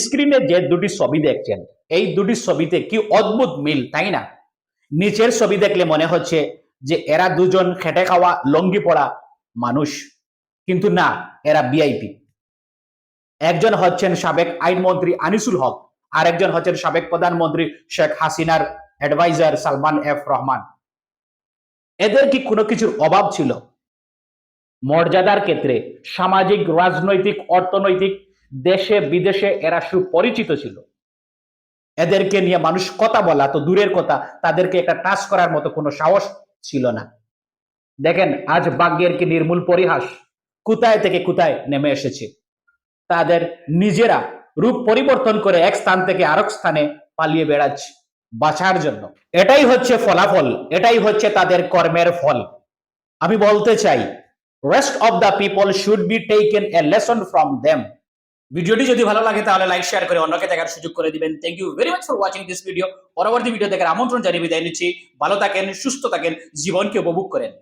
স্ক্রিনে যে দুটি ছবি দেখছেন, এই দুটি ছবিতে কি অদ্ভুত মিল, তাই না? নিচের ছবি দেখলে মনে হচ্ছে যে এরা দুজন খেটে খাওয়া লঙ্গি পড়া মানুষ, কিন্তু না, এরা বিআইপি একজন হচ্ছেন সাবেক আইনমন্ত্রী আনিসুল হক আর একজন হচ্ছেন সাবেক প্রধানমন্ত্রী শেখ হাসিনার অ্যাডভাইজার সালমান এফ রহমান। এদের কি কোনো কিছুর অভাব ছিল? মর্যাদার ক্ষেত্রে সামাজিক, রাজনৈতিক, অর্থনৈতিক দেশে, বিদেশে এরা সুপরিচিত ছিল। এদেরকে নিয়ে মানুষ কথা বলা তো দূরের কথা, তাদেরকে একটা টাচ করার মতো কোনো সাহস ছিল না। দেখেন, আজ ভাগ্যের কি নির্মূল পরিহাস? কোথায় থেকে কোথায় নেমে এসেছে? তাদের নিজেরা রূপ পরিবর্তন করে এক স্থান থেকে আরেক স্থানে পালিয়ে বেড়াচ্ছে বাঁচার জন্য। এটাই হচ্ছে ফলাফল, এটাই হচ্ছে তাদের কর্মের ফল। আমি বলতে চাই rest of the people should be taken a lesson from them ভিডিওটি যদি ভালো লাগে তাহলে লাইক শেয়ার করে অন্যকে দেখার সুযোগ করে দিবেন। Thank you very much for watching this video পরবর্তী ভিডিও দেখার আমন্ত্রণ জানিয়ে বিদায় নিচ্ছি। ভালো থাকেন, সুস্থ থাকেন, জীবনকে উপভোগ করেন।